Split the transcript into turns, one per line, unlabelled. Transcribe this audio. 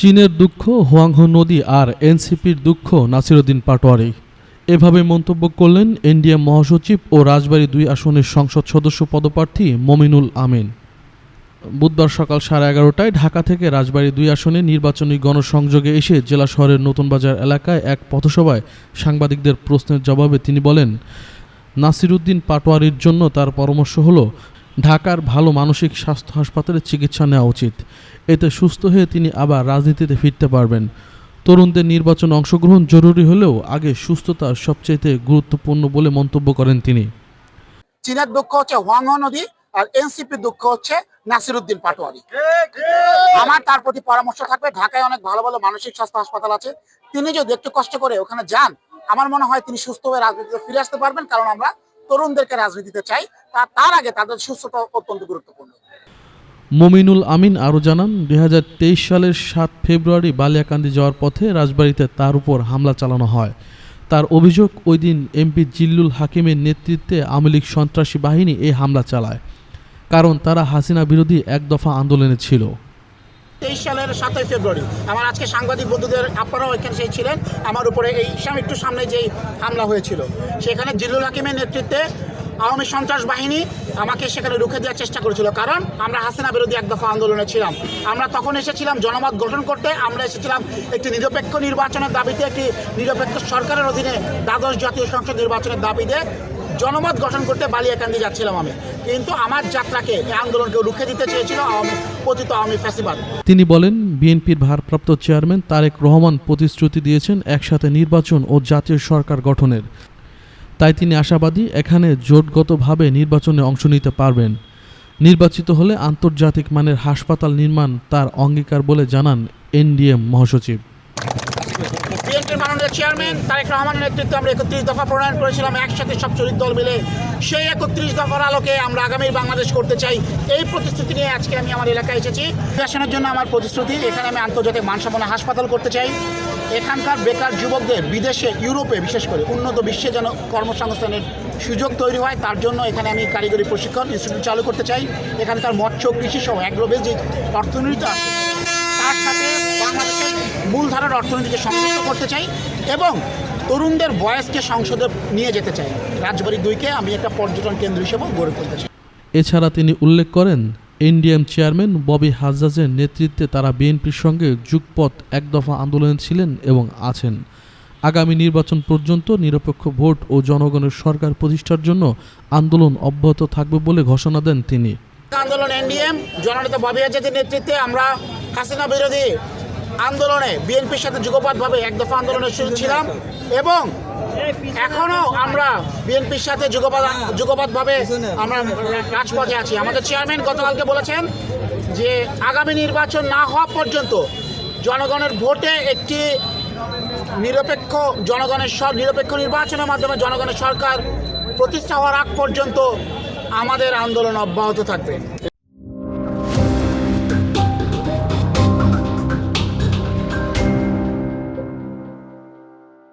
চীনের দুঃখ, হোয়াংহো নদী আর এনসিপির দুঃখ, নাসিরুদ্দিন পাটোয়ারি। এভাবে মন্তব্য করলেন এনডিএম মহাসচিব ও রাজবাড়ী দুই আসনের সংসদ সদস্য পদপ্রার্থী মমিনুল আমিন। বুধবার সকাল সাড়ে এগারোটায় ঢাকা থেকে রাজবাড়ী দুই আসনে নির্বাচনী গণসংযোগে এসে জেলা শহরের নতুন বাজার এলাকায় এক পথসভায় সাংবাদিকদের প্রশ্নের জবাবে তিনি বলেন, নাসিরুদ্দিন পাটোয়ারির জন্য তার পরামর্শ হলো ঢাকার ভালো মানসিক স্বাস্থ্য হাসপাতালে চিকিৎসা নেওয়া উচিত। এতে সুস্থ হয়ে তিনি আবার রাজনীতিতে ফিরতে পারবেন। তরুণদের নির্বাচনে অংশগ্রহণ জরুরি হলেও আগে সুস্থতা সবচেয়ে গুরুত্বপূর্ণ বলে মন্তব্য করেন তিনি।
চীনের দুঃখ হচ্ছে হোয়াংহো নদী আর এনসিপি দুঃখ হচ্ছে নাসিরুদ্দিন পাটোয়ারি। আমার তার প্রতি পরামর্শ থাকবে, ঢাকায় অনেক ভালো ভালো মানসিক স্বাস্থ্য হাসপাতাল আছে। তিনি যদি একটু কষ্ট করে ওখানে যান, আমার মনে হয় তিনি সুস্থ হয়ে রাজনীতিতে ফিরে আসতে পারবেন, কারণ আমরা তরুণদেরকে রাজনীতিতে চাই, তা তার আগে তাদের সুস্থতা অত্যন্ত গুরুত্বপূর্ণ।
মমিনুল আমিন আরও জানান, দুই হাজার তেইশ সালের সাত ফেব্রুয়ারি বালিয়াকান্দি যাওয়ার পথে রাজবাড়িতে তার উপর হামলা চালানো হয়। তার অভিযোগ, ওই দিন এমপি জিল্লুল হাকিমের নেতৃত্বে আওয়ামী লীগ সন্ত্রাসী বাহিনী এই হামলা চালায়। কারণ তারা হাসিনা বিরোধী এক দফা আন্দোলনে ছিল।
তেইশ সালের সাতই ফেব্রুয়ারি। আমার আজকে সাংবাদিক বন্ধুদের আপনারাও এখানে সেই ছিলেন। আমার উপরে এই সাম একটু সামনে যেই হামলা হয়েছিল, সেখানে জিল্লুল হাকিমের নেতৃত্বে আওয়ামী সন্ত্রাস বাহিনী আমাকে সেখানে রুখে দেওয়ার চেষ্টা করেছিল। কারণ আমরা হাসিনা বিরোধী এক দফা আন্দোলনে ছিলাম। আমরা তখন এসেছিলাম জনমত গঠন করতে। আমরা এসেছিলাম একটি নিরপেক্ষ নির্বাচনের দাবিতে, একটি নিরপেক্ষ সরকারের অধীনে দ্বাদশ জাতীয় সংসদ নির্বাচনের দাবিতে। জনমত গঠন করতে বালিয়াকান্দি যাচ্ছিলাম আমি। কিন্তু আমার যাত্রাকে এই আন্দোলনকে রুখে দিতে চেয়েছিল আওয়ামী, পতিত আওয়ামী ফ্যাসিবাদ।
তিনি বলেন, বিএনপির ভারপ্রাপ্ত চেয়ারম্যান তারেক রহমান প্রতিশ্রুতি দিয়েছেন একসাথে নির্বাচন ও জাতীয় সরকার গঠনের। তাই তিনি আশাবাদী, এখানে জোটগতভাবে নির্বাচনে অংশ নিতে পারবেন। নির্বাচিত হলে আন্তর্জাতিক মানের হাসপাতাল নির্মাণ তার অঙ্গীকার বলে জানান এনডিএম মহাসচিব।
চেয়ারম্যান তারেক রহমানের নেতৃত্বে আমরা একত্রিশ দফা প্রণয়ন করেছিলাম, একসাথে সব চরিত দল মিলে। সেই একত্রিশ দফার আলোকে আমরা আগামী বাংলাদেশ করতে চাই। এই প্রতিশ্রুতি নিয়ে আজকে আমি আমার এলাকায় এসেছি। নির্বাচনের জন্য আমার প্রতিশ্রুতি, এখানে আমি আন্তর্জাতিক মানসম্পন্ন হাসপাতাল করতে চাই। এখানকার বেকার যুবকদের বিদেশে, ইউরোপে বিশেষ করে উন্নত বিশ্বে যেন কর্মসংস্থানের সুযোগ তৈরি হয়, তার জন্য এখানে আমি কারিগরি প্রশিক্ষণ ইনস্টিটিউট চালু করতে চাই। এখানকার মৎস্য কৃষি সহ অ্যাগ্রোবেজ যে অর্থনীতিটা আছে তার সাথে বাংলাদেশের মূলধারার অর্থনীতিকে সংযুক্ত করতে চাই এবং তরুণদের বয়সকে সংসদে নিয়ে যেতে চাই। রাজবাড়ি দুইকে আমি একটা পর্যটন কেন্দ্র হিসেবে গড়ে তুলতে চাই।
এছাড়া তিনি উল্লেখ করেন এনডিএম চেয়ারম্যান ববি হাজ্জাজের নেতৃত্বে তারা বিএনপির সঙ্গে যুগপথ এক দফা আন্দোলনে ছিলেন এবং আছেন। আগামী নির্বাচন পর্যন্ত নিরপেক্ষ ভোট ও জনগণের সরকার প্রতিষ্ঠার জন্য আন্দোলন অব্যাহত থাকবে বলে ঘোষণা দেন তিনি।
আন্দোলন এনডিএম জননেতা ববি আজাদের নেতৃত্বে আমরা হাসিনা বিরোধী আন্দোলনে বিএনপির সাথে যুগপথভাবে এক দফা আন্দোলনে ছিলাম এবং এখনও আমরা বিএনপির সাথে যুগপথ, যুগপথভাবে আমরা রাজপথে আছি। আমাদের চেয়ারম্যান গতকালকে বলেছেন যে আগামী নির্বাচন না হওয়া পর্যন্ত জনগণের ভোটে একটি নিরপেক্ষ জনগণের সর, নিরপেক্ষ নির্বাচনের মাধ্যমে জনগণের সরকার প্রতিষ্ঠা হওয়ার আগ পর্যন্ত আমাদের আন্দোলন অব্যাহত থাকবে।